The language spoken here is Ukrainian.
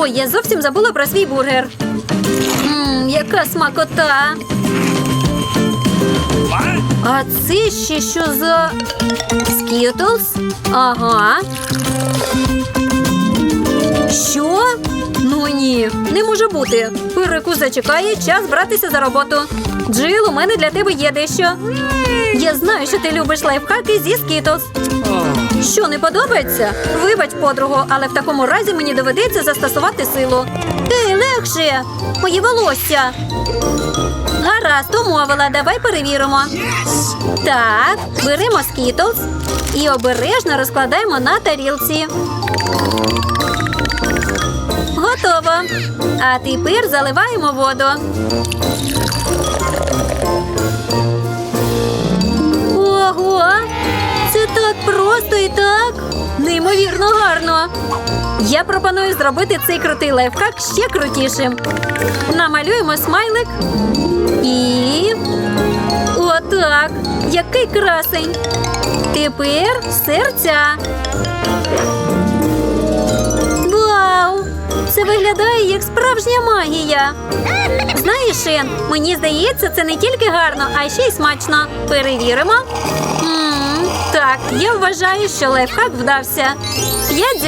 Ой, я зовсім забула про свій бургер. Ммм, яка смакота. А це ще що за Скітлз? Ага. Що? Ну ні, не може бути. Переку зачекає час братися за роботу. Джил, у мене для тебе є дещо. Я знаю, що ти любиш лайфхаки зі Скітлз. Що не подобається? Вибач, подругу, але в такому разі мені доведеться застосувати силу. Ей, легше! Моє волосся. Гаразд, умовила, давай перевіримо. Так, беремо скітлз і обережно розкладаємо на тарілці. Готово. А тепер заливаємо воду. Просто і так. Неймовірно гарно. Я пропоную зробити цей крутий лайфхак ще крутішим. Намалюємо смайлик і. Отак. Який красень. Тепер серця. Вау! Це виглядає як справжня магія. Знаєш, Шен, мені здається, це не тільки гарно, а ще й смачно. Перевіримо. м так, я вважаю, що лайфхак вдався. П'ять